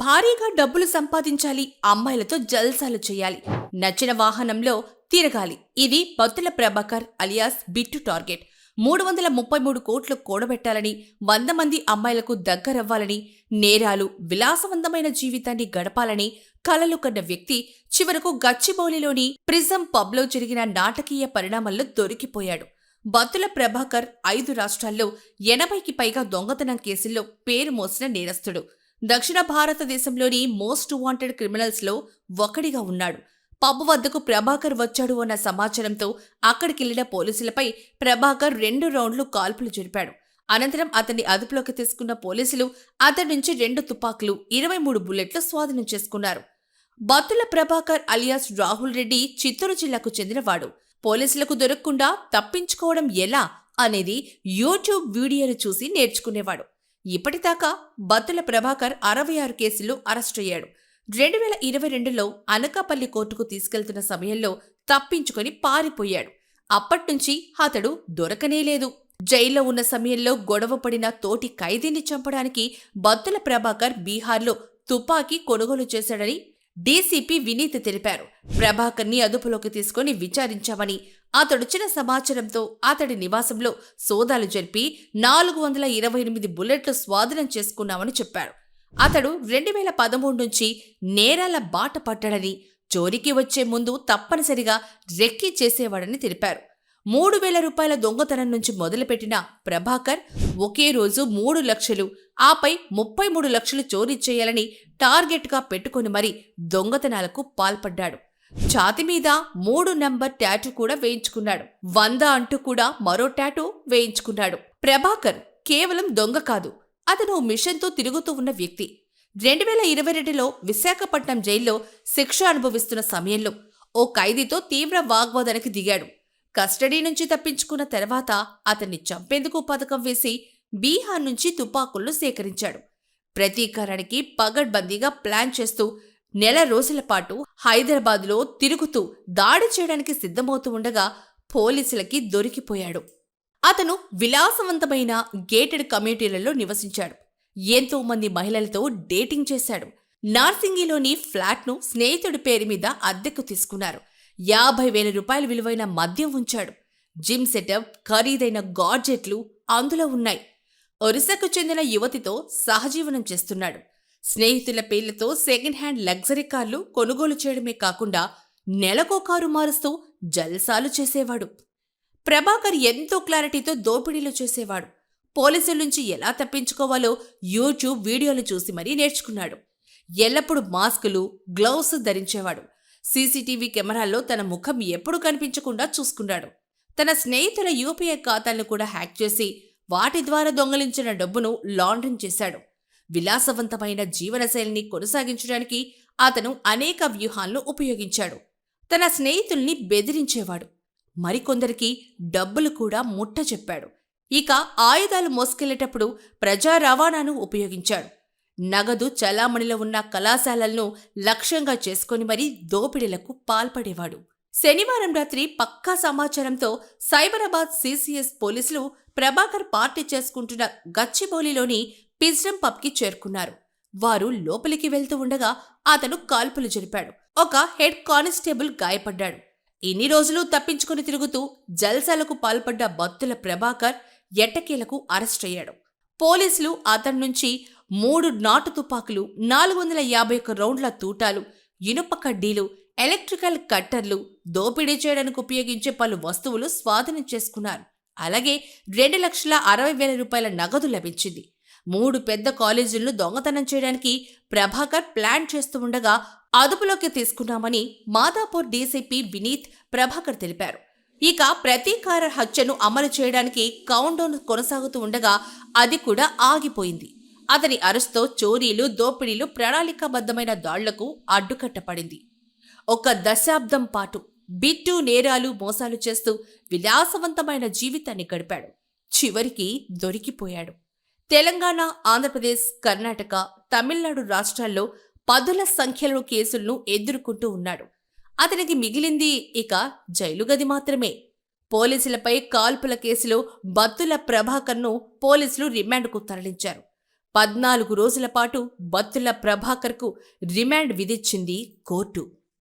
భారీగా డబ్బులు సంపాదించాలి అమ్మాయిలతో జల్సాలు చేయాలి. నచ్చిన వాహనంలో తిరగాలి. ఇది బత్తుల ప్రభాకర్ అలియాస్ బిట్టు టార్గెట్. మూడు వందల ముప్పై మూడు కోట్లు కూడబెట్టాలని వంద మంది అమ్మాయిలకు దగ్గరవ్వాలని నేరాలు విలాసవంతమైన జీవితాన్ని గడపాలని కలలు కన్న వ్యక్తి చివరకు గచ్చిబౌలిలోని ప్రిజం పబ్లో జరిగిన నాటకీయ పరిణామాల్లో దొరికిపోయాడు. బత్తుల ప్రభాకర్ ఐదు రాష్ట్రాల్లో ఎనభైకి పైగా దొంగతనం కేసుల్లో పేరు మోసిన నేరస్తుడు. దక్షిణ భారతదేశంలోని మోస్ట్ వాంటెడ్ క్రిమినల్స్లో ఒకడిగా ఉన్నాడు. పబ్ వద్దకు ప్రభాకర్ వచ్చాడు అన్న సమాచారంతో అక్కడికెళ్ళిన పోలీసులపై ప్రభాకర్ రెండు రౌండ్లు కాల్పులు జరిపాడు. అనంతరం అతన్ని అదుపులోకి తీసుకున్న పోలీసులు అతడి నుంచి రెండు తుపాకులు ఇరవై మూడు బుల్లెట్లు స్వాధీనం చేసుకున్నారు. బత్తుల ప్రభాకర్ అలియాస్ రాహుల్ రెడ్డి చిత్తూరు జిల్లాకు చెందినవాడు. పోలీసులకు దొరకకుండా తప్పించుకోవడం ఎలా అనేది యూట్యూబ్ వీడియోలు చూసి నేర్చుకునేవాడు. ఇప్పటిదాకా బత్తుల ప్రభాకర్ అరవై ఆరు కేసుల్లో అరెస్టయ్యాడు రెండు వేల ఇరవై రెండులో అనకాపల్లి కోర్టుకు తీసుకెళ్తున్న సమయంలో తప్పించుకొని పారిపోయాడు. అప్పట్నుంచి అతడు దొరకనేలేదు జైల్లో ఉన్న సమయంలో గొడవ పడిన తోటి ఖైదీని చంపడానికి బత్తుల ప్రభాకర్ బీహార్లో తుపాకీ కొనుగోలు చేశాడని డీసీపీ వినీత్ తెలిపారు. ప్రభాకర్ని అదుపులోకి తీసుకుని విచారించామని అతడొచ్చిన సమాచారంతో అతడి నివాసంలో సోదాలు జరిపి నాలుగు వందల ఇరవై ఎనిమిది బుల్లెట్లు స్వాధీనం చేసుకున్నామని చెప్పారు. అతడు రెండు వేల పదమూడు నుంచి నేరాల బాట పట్టాడని చోరీకి వచ్చే ముందు తప్పనిసరిగా రెక్కి చేసేవాడని తెలిపారు. మూడు వేల రూపాయల దొంగతనం నుంచి మొదలుపెట్టిన ప్రభాకర్ ఒకే రోజు మూడు లక్షలు ఆపై ముప్పై మూడు లక్షలు చోరీ చేయాలని టార్గెట్గా పెట్టుకుని మరీ దొంగతనాలకు పాల్పడ్డాడు. ఛాతి మీద మూడు నెంబర్ ట్యాటూ కూడా వేయించుకున్నాడు. వంద అంటూ కూడా మరో ట్యాటూ వేయించుకున్నాడు. ప్రభాకర్ కేవలం దొంగ కాదు అతను ఓ మిషన్తో తిరుగుతూ ఉన్న వ్యక్తి. రెండు వేల ఇరవై రెండులో విశాఖపట్నం జైల్లో శిక్ష అనుభవిస్తున్న సమయంలో ఓ ఖైదీతో తీవ్ర వాగ్వాదానికి దిగాడు. కస్టడీ నుంచి తప్పించుకున్న తర్వాత అతన్ని చంపేందుకు పథకం వేసి బీహార్ నుంచి తుపాకులను సేకరించాడు. ప్రతీకారానికి పగడ్బందీగా ప్లాన్ చేస్తూ నెల రోజుల పాటు హైదరాబాద్లో తిరుగుతూ దాడి చేయడానికి సిద్ధమవుతూ ఉండగా పోలీసులకి దొరికిపోయాడు. అతను విలాసవంతమైన గేటెడ్ కమ్యూనిటీలలో నివసించాడు. ఎంతో మంది మహిళలతో డేటింగ్ చేశాడు. నార్సింగిలోని ఫ్లాట్ను స్నేహితుడి పేరు మీద అద్దెకు తీసుకున్నారు. యాభై వేల రూపాయల విలువైన మద్యం ఉంచాడు. జిమ్ సెటప్ ఖరీదైన గాడ్జెట్లు అందులో ఉన్నాయి. ఒరిస్సాకు చెందిన యువతితో సహజీవనం చేస్తున్నాడు. స్నేహితుల పేర్లతో సెకండ్ హ్యాండ్ లగ్జరీ కార్లు కొనుగోలు చేయడమే కాకుండా నెలకో కారు మారుస్తూ జల్సాలు చేసేవాడు. ప్రభాకర్ ఎంతో క్లారిటీతో దోపిడీలు చేసేవాడు. పోలీసుల నుంచి ఎలా తప్పించుకోవాలో యూట్యూబ్ వీడియోలు చూసి మరీ నేర్చుకున్నాడు. ఎల్లప్పుడూ మాస్కులు గ్లౌస్ ధరించేవాడు. సీసీటీవీ కెమెరాల్లో తన ముఖం ఎప్పుడు కనిపించకుండా చూసుకున్నాడు. తన స్నేహితుల యూపీఐ ఖాతాలను కూడా హ్యాక్ చేసి వాటి ద్వారా దొంగలించిన డబ్బును లాండ్రింగ్ చేశాడు. విలాసవంతమైన జీవనశైలిని కొనసాగించడానికి అతను అనేక వ్యూహాలను ఉపయోగించాడు. తన స్నేహితుల్ని బెదిరించేవాడు. మరికొందరికి డబ్బులు కూడా ముట్ట చెప్పాడు. ఇక ఆయుధాలు మోసుకెళ్ళేటప్పుడు ప్రజా రవాణాను ఉపయోగించాడు. నగదు చలామణిలో ఉన్న కళాశాలలను లక్ష్యంగా చేసుకొని మరీ దోపిడీలకు పాల్పడేవాడు. శనివారం రాత్రి పక్కా సమాచారంతో సైబరాబాద్ సీసీఎస్ పోలీసులు ప్రభాకర్ పార్టీ చేసుకుంటున్న గచ్చిబౌలిలోని పిజ్రం పబ్కి చేరుకున్నారు. వారు లోపలికి వెళ్తూ ఉండగా అతను కాల్పులు జరిపాడు. ఒక హెడ్ కానిస్టేబుల్ గాయపడ్డాడు. ఇన్ని రోజులు తప్పించుకుని తిరుగుతూ జల్సాలకు పాల్పడ్డ భక్తుల ప్రభాకర్ ఎట్టకేలకు అరెస్ట్ అయ్యాడు. పోలీసులు అతని నుంచి మూడు నాటు తుపాకులు నాలుగు వందల యాభై ఒక్క రౌండ్ల తూటాలు ఇనుప కడ్డీలు ఎలక్ట్రికల్ కట్టర్లు దోపిడీ చేయడానికి ఉపయోగించే పలు వస్తువులు స్వాధీనం చేసుకున్నారు. అలాగే రెండు లక్షల అరవై వేల రూపాయల నగదు లభించింది. మూడు పెద్ద కాలేజీలను దొంగతనం చేయడానికి ప్రభాకర్ ప్లాన్ చేస్తూ ఉండగా అదుపులోకి తీసుకున్నామని మాదాపూర్ డీసీపీ వినీత్ ప్రభాకర్ తెలిపారు. ఇక ప్రతీకార హత్యను అమలు చేయడానికి కౌంటౌన్ కొనసాగుతూ ఉండగా అది కూడా ఆగిపోయింది. అతని అరెస్ట్తో చోరీలు దోపిడీలు ప్రణాళికాబద్ధమైన దాళ్ళకు అడ్డుకట్టపడింది ఒక దశాబ్దం పాటు బిట్టు నేరాలు మోసాలు చేస్తూ విలాసవంతమైన జీవితాన్ని గడిపాడు. చివరికి దొరికిపోయాడు. తెలంగాణ ఆంధ్రప్రదేశ్ కర్ణాటక తమిళనాడు రాష్ట్రాల్లో పదుల సంఖ్యలో కేసులను ఎదుర్కొంటూ ఉన్నాడు. అతనికి మిగిలింది ఇక జైలు గది మాత్రమే. పోలీసులపై కాల్పుల కేసులో బత్తుల ప్రభాకర్ను పోలీసులు రిమాండ్కు తరలించారు. పద్నాలుగు రోజుల పాటు బత్తుల ప్రభాకర్కు రిమాండ్ విధించింది కోర్టు.